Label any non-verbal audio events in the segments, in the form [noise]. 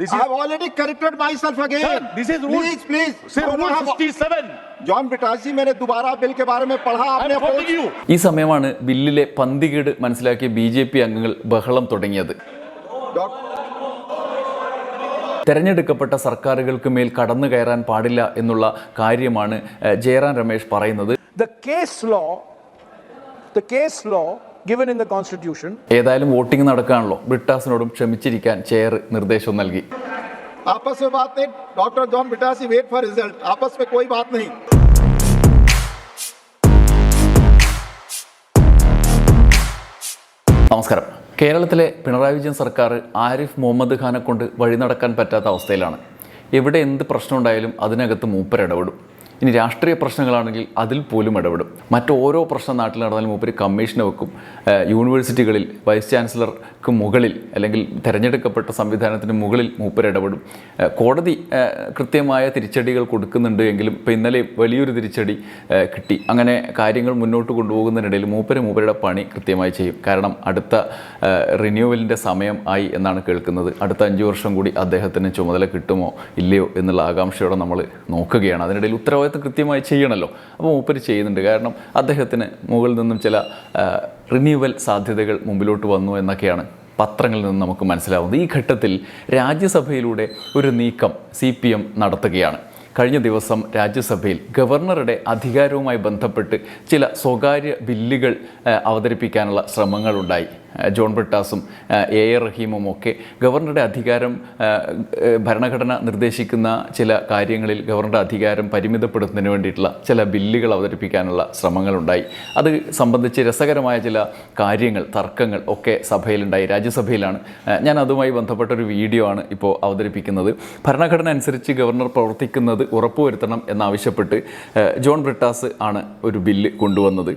This I have already corrected myself again. Sir, this is rule, please, please. Sir, rule 57. John ബ്രിട്ടാസി മേനെ ദുബാറ bill കെ ബാരെ മേ പഠാ ആപ്നെ ഈ സമയമാണ് ബില്ലിലെ പന്തികേട് മനസ്സിലാക്കിയ ബി ജെ പി അംഗങ്ങൾ ബഹളം തുടങ്ങിയത് തെരഞ്ഞെടുക്കപ്പെട്ട സർക്കാരുകൾക്ക് മേൽ കടന്നു കയറാൻ പാടില്ല എന്നുള്ള കാര്യമാണ് ജയറാം രമേശ് പറയുന്നത് The case law, the case law given in the Constitution ഏതായാലും വോട്ടിംഗ് നടക്കുകയാണല്ലോ ബ്രിട്ടാസിനോടും ക്ഷമിച്ചിരിക്കാൻ ചെയർ നിർദ്ദേശം നൽകി आपस में बात नहीं doctor John बिटासी wait for result आपस में कोई बात नहीं നമസ്കാരം കേരളത്തിലെ പിണറായി വിജയൻ സർക്കാർ ആരിഫ് മുഹമ്മദ് ഖാനെ കൊണ്ട് വഴി നടക്കാൻ പറ്റാത്ത അവസ്ഥയിലാണ് എവിടെ എന്ത് പ്രശ്നം ഉണ്ടായാലും അതിനകത്ത് മൂപ്പർ ഇടപെടും ഇനി രാഷ്ട്രീയ പ്രശ്നങ്ങളാണെങ്കിൽ അതിൽ പോലും ഇടപെടും. മറ്റോരോ പ്രശ്നം നാട്ടിൽ നടന്നാലും മൂപ്പര് കമ്മീഷനെ വെക്കും. യൂണിവേഴ്സിറ്റികളിൽ വൈസ് ചാൻസലർക്ക് മുകളിൽ അല്ലെങ്കിൽ തിരഞ്ഞെടുക്കപ്പെട്ട സംവിധാനത്തിന് മുകളിൽ മൂപ്പര് ഇടപെടും. കോടതി കൃത്യമായ തിരിച്ചടികൾ കൊടുക്കുന്നുണ്ട് എങ്കിലും ഇപ്പോൾ ഇന്നലെ വലിയൊരു തിരിച്ചടി കിട്ടി. അങ്ങനെ കാര്യങ്ങൾ മുന്നോട്ട് കൊണ്ടുപോകുന്നതിനിടയിൽ മൂപ്പര് മൂപ്പരുടെ പണി കൃത്യമായി ചെയ്യും. കാരണം അടുത്ത റിന്യൂവലിന്റെ സമയം ആയി എന്നാണ് കേൾക്കുന്നത്. അടുത്ത അഞ്ച് വർഷം കൂടി അദ്ദേഹത്തിന് ചുമതല കിട്ടുമോ ഇല്ലയോ എന്നുള്ള ആകാംക്ഷയോടെ നമ്മൾ നോക്കുകയാണ്. അതിനിടയിൽ ഉത്തരവാദിത്തം കൃത്യമായി ചെയ്യണമല്ലോ അപ്പോൾ മൂപ്പര് ചെയ്യുന്നുണ്ട്. കാരണം അദ്ദേഹത്തിന് മുകളിൽ നിന്നും ചില റിന്യൂവൽ സാധ്യതകൾ മുമ്പിലോട്ട് വന്നു എന്നൊക്കെയാണ് പത്രങ്ങളിൽ നിന്ന് നമുക്ക് മനസ്സിലാവുന്നത്. ഈ ഘട്ടത്തിൽ രാജ്യസഭയിലൂടെ ഒരു നീക്കം സി പി എം നടത്തുകയാണ്. കഴിഞ്ഞ ദിവസം രാജ്യസഭയിൽ ഗവർണറുടെ അധികാരവുമായി ബന്ധപ്പെട്ട് ചില സ്വകാര്യ ബില്ലുകൾ അവതരിപ്പിക്കാനുള്ള ശ്രമങ്ങളുണ്ടായി. ജോൺ ബ്രിട്ടാസും എ എ റഹീമും ഒക്കെ ഗവർണറുടെ അധികാരം ഭരണഘടന നിർദ്ദേശിക്കുന്ന ചില കാര്യങ്ങളിൽ ഗവർണറുടെ അധികാരം പരിമിതപ്പെടുത്തുന്നതിന് വേണ്ടിയിട്ടുള്ള ചില ബില്ലുകൾ അവതരിപ്പിക്കാനുള്ള ശ്രമങ്ങളുണ്ടായി. അത് സംബന്ധിച്ച് രസകരമായ ചില കാര്യങ്ങൾ തർക്കങ്ങൾ ഒക്കെ സഭയിലുണ്ടായി. രാജ്യസഭയിലാണ്. ഞാൻ അതുമായി ബന്ധപ്പെട്ട ഒരു വീഡിയോ ആണ് ഇപ്പോൾ അവതരിപ്പിക്കുന്നത്. ഭരണഘടന അനുസരിച്ച് ഗവർണർ പ്രവർത്തിക്കുന്നത് ഉറപ്പുവരുത്തണം എന്നാവശ്യപ്പെട്ട് ജോൺ ബ്രിട്ടാസ് ആണ് ഒരു ബില്ല് കൊണ്ടുവന്നത്.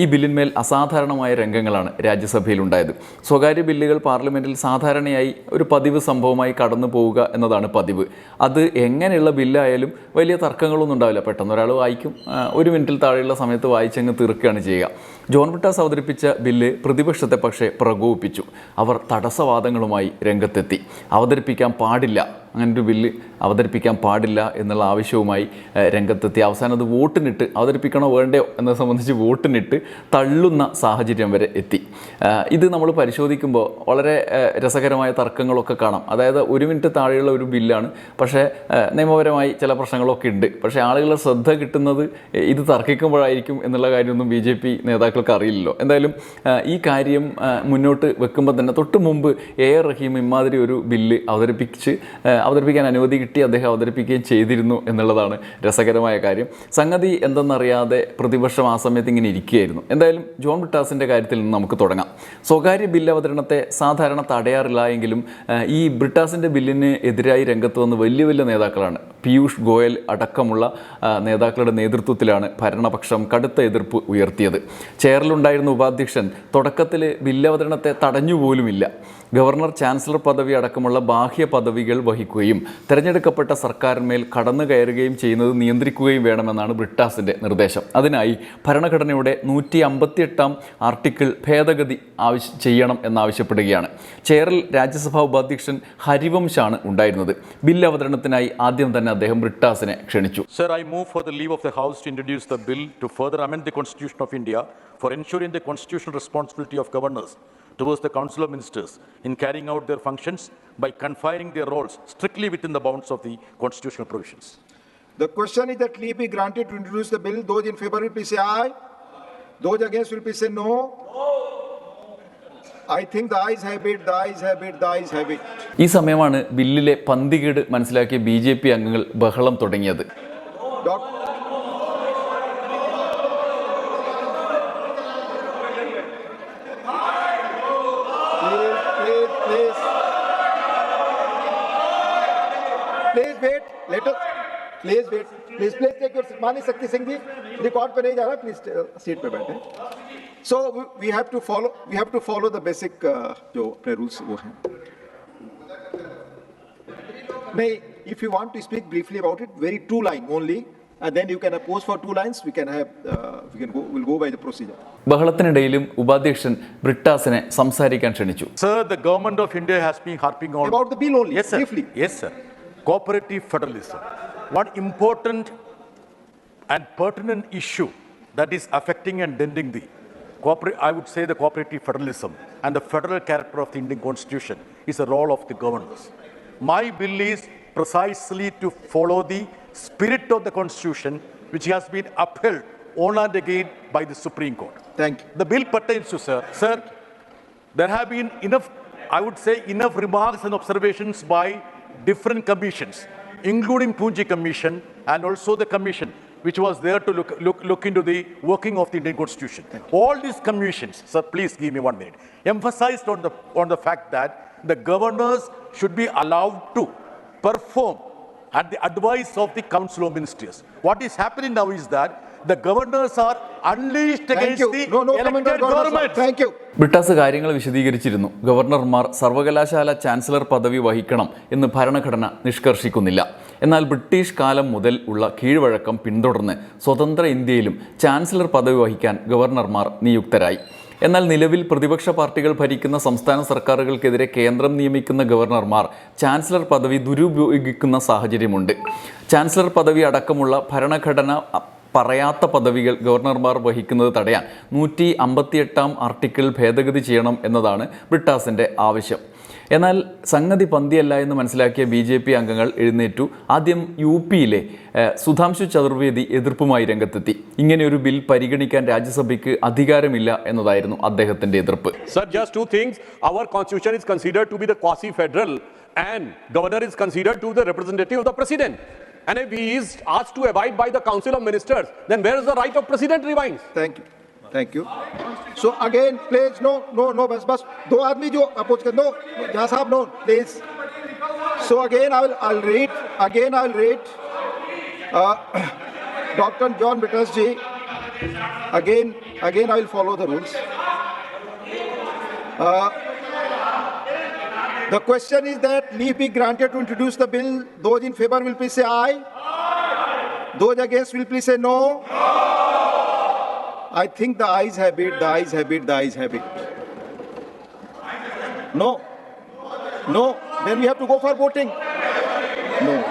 ഈ ബില്ലിന്മേൽ അസാധാരണമായ രംഗങ്ങളാണ് രാജ്യസഭയിൽ ഉണ്ടായത് സ്വകാര്യ ബില്ലുകൾ പാർലമെന്റിൽ സാധാരണയായി ഒരു പതിവ് സംഭവമായി കടന്നു പോവുക എന്നതാണ് പതിവ്. അത് എങ്ങനെയുള്ള ബില്ലായാലും വലിയ തർക്കങ്ങളൊന്നും ഉണ്ടാവില്ല. പെട്ടെന്ന് ഒരാൾ വായിക്കും ഒരു മിനിറ്റിൽ താഴെയുള്ള സമയത്ത് വായിച്ചങ്ങ് തീർക്കുകയാണ് ചെയ്യുക. ജോൺ ബ്രിട്ടാസ് അവതരിപ്പിച്ച ബില്ല് പ്രതിപക്ഷത്തെ പക്ഷേ പ്രകോപിപ്പിച്ചു. അവർ തടസ്സവാദങ്ങളുമായി രംഗത്തെത്തി. അവതരിപ്പിക്കാൻ പാടില്ല. അങ്ങനൊരു ബില്ല് അവതരിപ്പിക്കാൻ പാടില്ല എന്നുള്ള ആവശ്യവുമായി രംഗത്തെത്തി. അവസാനം അത് വോട്ടിനിട്ട് അവതരിപ്പിക്കണോ വേണ്ടയോ എന്നെ സംബന്ധിച്ച് വോട്ടിനിട്ട് തള്ളുന്ന സാഹചര്യം വരെ എത്തി. ഇത് നമ്മൾ പരിശോധിക്കുമ്പോൾ വളരെ രസകരമായ തർക്കങ്ങളൊക്കെ കാണാം. അതായത് ഒരു മിനിറ്റ് താഴെയുള്ള ഒരു ബില്ലാണ്. പക്ഷേ നിയമപരമായി ചില പ്രശ്നങ്ങളൊക്കെ ഉണ്ട്. പക്ഷേ ആളുകളുടെ ശ്രദ്ധ കിട്ടുന്നത് ഇത് തർക്കിക്കുമ്പോഴായിരിക്കും എന്നുള്ള കാര്യമൊന്നും ബി ജെ പി നേതാക്കൾക്ക് അറിയില്ലല്ലോ. എന്തായാലും ഈ കാര്യം മുന്നോട്ട് വെക്കുമ്പോൾ തന്നെ തൊട്ട് മുമ്പ് എ ആർ റഹീം ഇമാതിരി ഒരു ബില്ല് അവതരിപ്പിച്ച് അവതരിപ്പിക്കാൻ അനുമതി കിട്ടി അദ്ദേഹം അവതരിപ്പിക്കുകയും ചെയ്തിരുന്നു എന്നുള്ളതാണ് രസകരമായ കാര്യം. സംഗതി എന്തെന്നറിയാതെ പ്രതിപക്ഷം ആ സമയത്ത് ഇങ്ങനെ ഇരിക്കുകയായിരുന്നു. എന്തായാലും ജോൺ ബ്രിട്ടാസിന്റെ കാര്യത്തിൽ നിന്ന് നമുക്ക് തുടങ്ങാം. സ്വകാര്യ ബില്ല് അവതരണത്തെ സാധാരണ തടയാറില്ല എങ്കിലും ഈ ബ്രിട്ടാസിന്റെ ബില്ലിന് എതിരായി രംഗത്ത് വന്ന് വലിയ വലിയ നേതാക്കളാണ്. പീയൂഷ് ഗോയൽ അടക്കമുള്ള നേതാക്കളുടെ നേതൃത്വത്തിലാണ് ഭരണപക്ഷം കടുത്ത എതിർപ്പ് ഉയർത്തിയത്. ചെയറിലുണ്ടായിരുന്ന ഉപാധ്യക്ഷൻ തുടക്കത്തിൽ ബില്ല് അവതരണത്തെ തടഞ്ഞുപോലുമില്ല ഗവർണർ ചാൻസലർ പദവി അടക്കമുള്ള ബാഹ്യ പദവികൾ വഹിക്കുകയും തെരഞ്ഞെടുക്കപ്പെട്ട സർക്കാരിന്മേൽ കടന്നു കയറുകയും ചെയ്യുന്നത് നിയന്ത്രിക്കുകയും വേണമെന്നാണ് ബ്രിട്ടാസിന്റെ നിർദ്ദേശം. അതിനായി ഭരണഘടനയുടെ നൂറ്റി അമ്പത്തിയെട്ടാം ആർട്ടിക്കിൾ ഭേദഗതി ആവശ്യ ചെയ്യണം എന്നാവശ്യപ്പെടുകയാണ്. ചെയറിൽ രാജ്യസഭാ ഉപാധ്യക്ഷൻ ഹരിവംശാണ് ഉണ്ടായിരുന്നത്. ബിൽ അവതരണത്തിനായി ആദ്യം തന്നെ അദ്ദേഹം ബ്രിട്ടാസിനെ ക്ഷണിച്ചു. Sir I move for the leave of the house to introduce the bill to further amend the constitution of India for ensuring the constitution responsibility of governors. Towards the Council of Ministers in carrying out their functions by confining their roles strictly within the bounds of the constitutional provisions. The question is that leave be granted to introduce the bill. Those in favor will please say aye. Those against will please say no. I think the eyes have it, the eyes have it, the eyes have it. ഈ സമയമാണ് ബില്ലിലെ പന്തികേട് മനസ്സിലാക്കിയ B J P അംഗങ്ങൾ ബഹളം തുടങ്ങിയത് Doc- Please wait, let us, please wait, please, please take your seat. मानी Shakti Singh ji record पे नहीं जा रहा प्लीज सीट पे बैठे so we have to follow we have to follow the basic जो अपने रूल्स वो हैं नहीं if you want to speak briefly about it very two line only and then you can oppose for two lines, we can have, uh, we can go, we'll go by the procedure. ബഹളത്തിനിടയിലും ഉപാധ്യക്ഷൻ ബ്രിട്ടാസിനെ സംസാരിക്കാൻ ക്ഷണിച്ചു Sir, the government of India has been harping on. About the bill only, Yes, sir. briefly. Yes, sir. Cooperative federalism. One important and pertinent issue that is affecting and denting the I would say the cooperative federalism and the federal character of the Indian constitution is the role of the governors. My bill is precisely to follow the spirit of the constitution which has been upheld on and again by the Supreme Court. Thank you. The bill pertains to, sir. Sir, there have been enough, I would say, enough remarks and observations by different commissions, including Punji Commission and also the commission which was there to look, look, look into the working of the Indian Constitution. All these commissions, sir, please give me one minute, emphasized on the, on the fact that the governors should be allowed to perform at the advice of the Council of Ministers. What is happening now is that the governors are unleashed Thank against the No, no elected government. Thank you. Brittas കാര്യങ്ങൾ വിശദീകരിച്ചിരുന്നു. ഗവർണർമാർ സർവകലാശാല chancellor പദവി വഹിക്കണം എന്ന് ഭരണഘടന നിഷ്കർഷിക്കുന്നില്ല. എന്നാൽ British കാലം മുതൽ ഉള്ള കീഴ്വഴക്കം പിന്തുടർന്ന് സ്വതന്ത്ര ഇന്ത്യയിലും ചാൻസലർ പദവി വഹിക്കാൻ ഗവർണർമാർ നിയുക്തരായി. എന്നാൽ നിലവിൽ പ്രതിപക്ഷ പാർട്ടികൾ ഭരിക്കുന്ന സംസ്ഥാന സർക്കാരുകൾക്കെതിരെ കേന്ദ്രം നിയമിക്കുന്ന ഗവർണർമാർ ചാൻസലർ പദവി ദുരുപയോഗിക്കുന്ന സാഹചര്യമുണ്ട്. ചാൻസലർ പദവി അടക്കമുള്ള ഭരണഘടന പറയാത്ത പദവികൾ ഗവർണർമാർ വഹിക്കുന്നത് തടയാൻ നൂറ്റി അമ്പത്തിയെട്ടാം ആർട്ടിക്കിൾ ഭേദഗതി ചെയ്യണം എന്നതാണ് ബ്രിട്ടാസിന്റെ ആവശ്യം. എന്നാൽ സംഗതി പന്തിയല്ല എന്ന് മനസ്സിലാക്കിയ ബി ജെ പി അംഗങ്ങൾ എഴുന്നേറ്റു. ആദ്യം യു പിയിലെ സുധാംശു ചതുർവേദി എതിർപ്പുമായി രംഗത്തെത്തി. ഇങ്ങനെ ഒരു ബിൽ പരിഗണിക്കാൻ രാജ്യസഭയ്ക്ക് അധികാരമില്ല എന്നതായിരുന്നു അദ്ദേഹത്തിന്റെ എതിർപ്പ്. Sir just two things our constitution is considered to be the quasi-federal and governor is considered to the representative of the president. And if he is asked to abide by the council of ministers, then where is the right of president remains? Thank you. Thank you. So again, please, no, no, no, बस बस दो आदमी जो oppose कर दो जहाँ साहब no please So again, I will, I'll read, again I will read, uh, [coughs] Dr. John Bitters ji, again, again I will follow the rules. Uh, the question is that leave be granted to introduce the bill. Those in favor will please say aye. Those against will please say no. I think the ayes have it, the ayes have it, the ayes have it. No. No. Then we have to go for voting. No.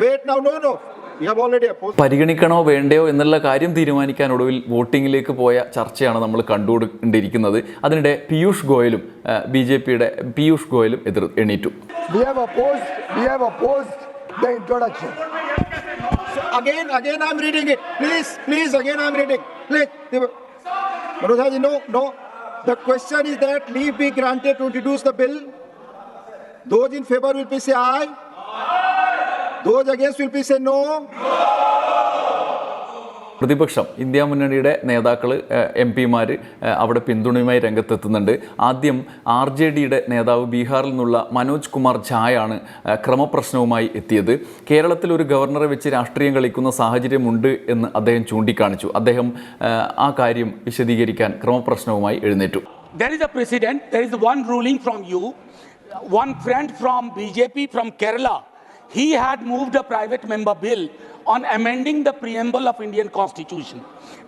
Wait now, no, no. We have already opposed. പരിഗണിക്കണോ വേണ്ടയോ എന്നുള്ള കാര്യം തീരുമാനിക്കാൻ ഒടുവിൽ വോട്ടിങ്ങിലേക്ക് പോയ ചർച്ചയാണ് നമ്മൾ കണ്ടുകൊണ്ടിരിക്കുന്നത് അതിനിടെ പീയൂഷ് ഗോയലും ബി ജെ പിയുടെ പീയൂഷ് ഗോയലും എതിർ എണീറ്റു We have opposed, we have opposed the introduction. Again, again I'm reading it. Please, please, again I'm reading. Please. Manoj ji, no, no. The question is that leave be granted to introduce the bill. Those in favor will say aye. Those against will please say no. പ്രതിപക്ഷം India മുന്നണിയുടെ നേതാക്കൾ M പിമാർ അവിടെ പിന്തുണയുമായി രംഗത്തെത്തുന്നുണ്ട് ആദ്യം R J ഡിയുടെ നേതാവ് ബീഹാറിൽ നിന്നുള്ള മനോജ് കുമാർ ഝായാണ് ക്രമപ്രശ്നവുമായി എത്തിയത് കേരളത്തിൽ ഒരു ഗവർണറെ വെച്ച് രാഷ്ട്രീയം കളിക്കുന്ന സാഹചര്യമുണ്ട് എന്ന് അദ്ദേഹം ചൂണ്ടിക്കാണിച്ചു അദ്ദേഹം ആ കാര്യം വിശദീകരിക്കാൻ ക്രമപ്രശ്നവുമായി എഴുന്നേറ്റു There is a precedent. There is one ruling from you. One friend from BJP from Kerala, he had moved a private member bill on amending the preamble of Indian Constitution.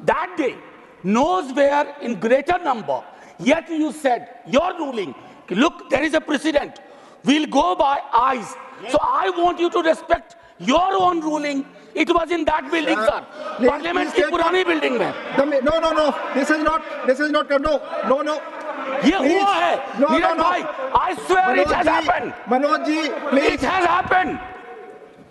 That day, knows where in greater number. Yet you said your ruling. Look, there is a precedent. We'll go by eyes. So I want you to respect your own ruling. It was in that building, Uh, sir. please- Parliament please की take- पुरानी building में. The, mi- no, no, no. This is not. This is not. No, no, no. ये Please. हुआ है No, no, Neeraj no. भाई I swear it Manoj has ji, happened Manoj ji, please, it has happened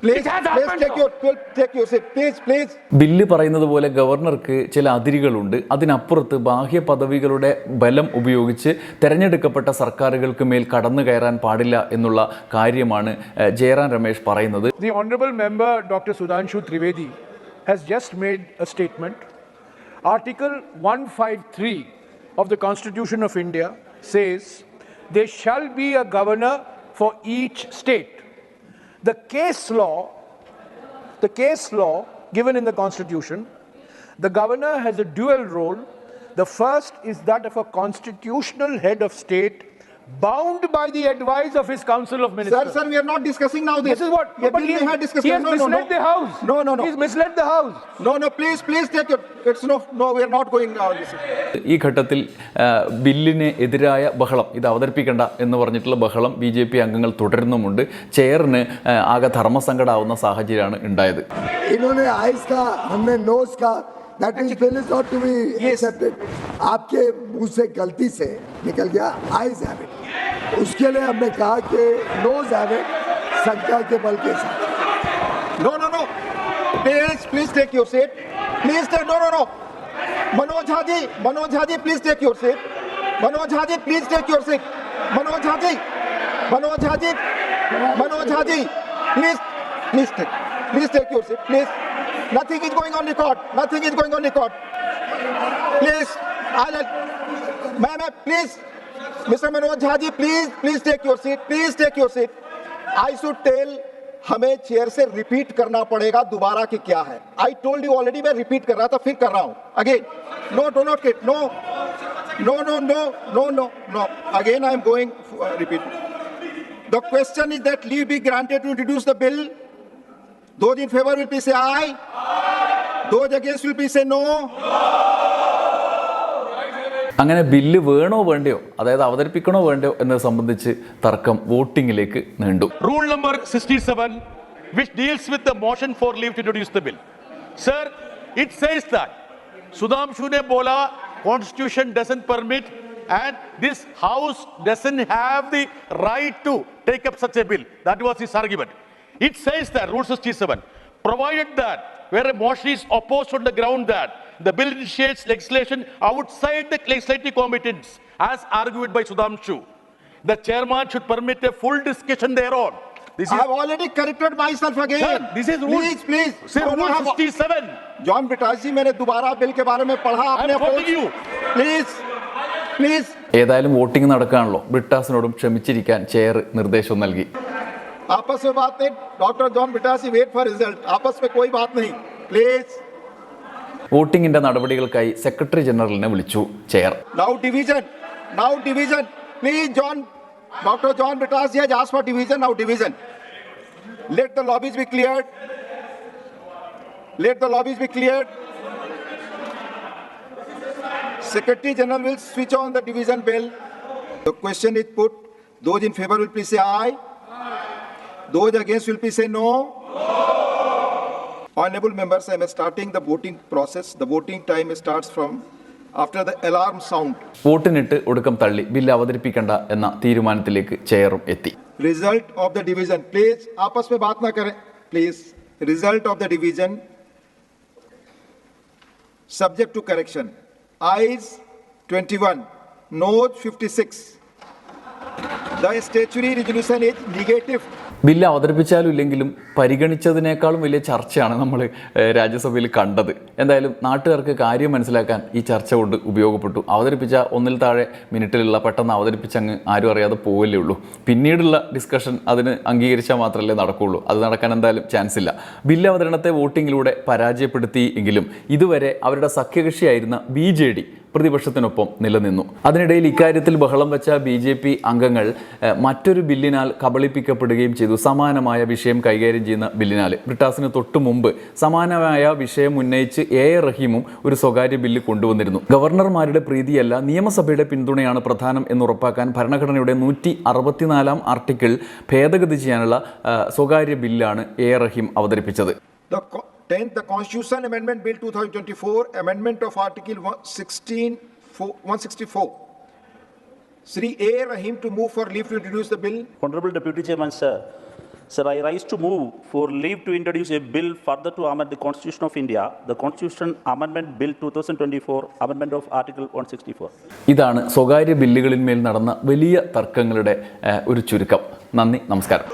please, it has please happened, take sir. your, take your seat. Please, please. Bill പറയുന്നത് പോലെ ഗവർണർക്ക് ചില അതിരുകളുണ്ട് അതിനപ്പുറത്ത് ബാഹ്യ പദവികളുടെ ബലം ഉപയോഗിച്ച് തെരഞ്ഞെടുക്കപ്പെട്ട സർക്കാരുകൾക്ക് മേൽ കടന്നു കയറാൻ പാടില്ല എന്നുള്ള കാര്യമാണ് ഏഹ്, ജയറാം രമേശ് പറയുന്നത് The Honorable Member Dr. Sudhanshu Trivedi has just made a statement. Article 153 of the Constitution of India says there shall be a governor for each state. The case law, the case law given in the Constitution, the governor has a dual role. The first is that of a constitutional head of state bound by the advice of his council of Sir, ministers. sir, we are not discussing now this. This is what, ये but bill he, में है he discussion. has No, no, misled no. the house. No, no, no. He's misled the house. No, no, please, please take your, it's no, no, we are not going on this. ഈ ഘട്ടത്തിൽ ആ, ബില്ലിന് എതിരായ ബഹളം ഇത് അവതരിപ്പിക്കേണ്ട എന്ന് പറഞ്ഞിട്ടുള്ള ബഹളം ബി ജെ പി അംഗങ്ങൾ തുടരുന്നുമുണ്ട് ചെയറിന് ആ, ആകെ ധർമ്മസങ്കടാവുന്ന സാഹചര്യമാണ് ഉണ്ടായത് इन्होंने आइस का हमने नोज का that is bill is not to be accepted आपके मुंह से गलती से निकल गया आइज हैव इट उसके लिए हमने कहा कि नो जैविक संख्या के बल के साथ। No no no please please take your seat please take no no no Manoj Jha ji Manoj Jha ji please take your seat Manoj Jha ji please take your seat Manoj Jha ji Manoj Jha ji Manoj Jha ji please please take please take your seat please nothing is going on record nothing is going on record please I let ma'am please Mr. Manoj Haji, please, please take your seat. Please take your seat. I should tell हमें chair से repeat करना पड़ेगा दोबारा कि क्या है I told you already मैं repeat कर रहा था फिर कर रहा हूँ again no do not kit no no no no no no no again I am going repeat the question is that leave be granted to introduce the bill those in favour will be say aye those against will be say no അങ്ങനെ bill വേണോ വേണ്ടയോ അതായത് അവതരിപ്പിക്കണോ വേണ്ടയോ എന്നത് സംബന്ധിച്ച് തർക്കം വോട്ടിംഗിലേക്ക് നീണ്ടു rule number 67, which deals with the motion for leave to introduce the bill. Sir, it says that Sudhamshu ne bola, constitution doesn't permit and this house doesn't have the right to take up such a bill. That was his argument. It says that, Rule 67, provided that where a motion is opposed on the ground that the bill initiates legislation outside the legislative competence as argued by Sudhamshu. The chairman should permit a full discussion thereon. This is, I have already corrected myself again. sir, this is rule. Please, please. Sir, No, no, rule I have- 67. John Brittas ji मैंने दोबारा bill के बारे में पढ़ा आपने quoting you. Please please ഏതായാലും voting നടക്കാണല്ലോ ബ്രിട്ടാസിനോടും ക്ഷമിച്ചിരിക്കാൻ ചെയർ നിർദ്ദേശവും നൽകി आपस में बात नहीं doctor John ब्रिटासी wait for result आपस में कोई बात नहीं प्लीज വോട്ടിംഗിന്റെ നടപടികൾക്കായി സെക്രട്ടറി ജനറലിനെ വിളിച്ചു chair Secretary General will switch on the division bell. The question is put. Those in favor will please say aye. aye. Those against will please say no. no. Honorable members, I am starting the voting process. The voting time starts from after the alarm sound. വോട്ടിനിട്ട് ഒടുക്കം തള്ളി bill അവതരിപ്പിക്കേണ്ട എന്ന തീരുമാനത്തിലേക്ക് ചെയറും എത്തി Result of the division. Please, आपस में बात ना करें. Please, result of the division. Subject to correction. Ayes 21, noes 56. The statutory resolution is negative. Bill അവതരിപ്പിച്ചാലും ഇല്ലെങ്കിലും പരിഗണിച്ചതിനേക്കാളും വലിയ ചർച്ചയാണ് നമ്മൾ രാജ്യസഭയിൽ കണ്ടത്. എന്തായാലും നാട്ടുകാർക്ക് കാര്യം മനസ്സിലാക്കാൻ ഈ ചർച്ച കൊണ്ട് ഉപയോഗപ്പെട്ടു. അവതരിപ്പിച്ച ഒന്നിൽ താഴെ മിനിറ്റിലുള്ള പെട്ടെന്ന് അവതരിപ്പിച്ചങ്ങ് ആരും അറിയാതെ പോവല്ലേ ഉള്ളൂ. പിന്നീടുള്ള ഡിസ്കഷൻ അതിന് അംഗീകരിച്ചാൽ മാത്രമല്ലേ നടക്കുകയുള്ളൂ അത് നടക്കാൻ എന്തായാലും ചാൻസ് ഇല്ല. ബില്ല് അവതരണത്തെ വോട്ടിങ്ങിലൂടെ പരാജയപ്പെടുത്തി എങ്കിലും ഇതുവരെ അവരുടെ സഖ്യകക്ഷിയായിരുന്ന ബി ജെ ഡി പ്രതിപക്ഷത്തിനൊപ്പം നിലനിന്നു. അതിനിടയിൽ ഇക്കാര്യത്തിൽ ബഹളം വെച്ച ബി ജെ പി അംഗങ്ങൾ മറ്റൊരു ബില്ലിനാൽ കബളിപ്പിക്കപ്പെടുകയും ചെയ്തു. സമാനമായ വിഷയം കൈകാര്യം ചെയ്യുന്ന ബില്ലിനാൽ. ബ്രിട്ടാസിന് തൊട്ടു മുമ്പ് സമാനമായ വിഷയം ഉന്നയിച്ച് എ എ റഹീമും ഒരു സ്വകാര്യ ബില്ല് കൊണ്ടുവന്നിരുന്നു. ഗവർണർമാരുടെ പ്രീതിയല്ല നിയമസഭയുടെ പിന്തുണയാണ് പ്രധാനം എന്ന് ഉറപ്പാക്കാൻ ഭരണഘടനയുടെ നൂറ്റി അറുപത്തിനാലാം ആർട്ടിക്കിൾ ഭേദഗതി ചെയ്യാനുള്ള സ്വകാര്യ ബില്ലാണ് എ റഹീം അവതരിപ്പിച്ചത്. 10th, the Constitution Amendment Bill 2024, amendment of Article 116, 164. Sri A. Rahim to move for leave to introduce the bill. Honorable Deputy Chairman, sir. Sir, I rise to move for leave to introduce a bill further to amend the Constitution of India, the Constitution Amendment Bill 2024, Amendment of Article 164. ഇതാണ് സ്വകാര്യ ബില്ലുകളിന്മേൽ നടന്ന വലിയ തർക്കങ്ങളുടെ ഒരു ചുരുക്കം നന്ദി നമസ്കാരം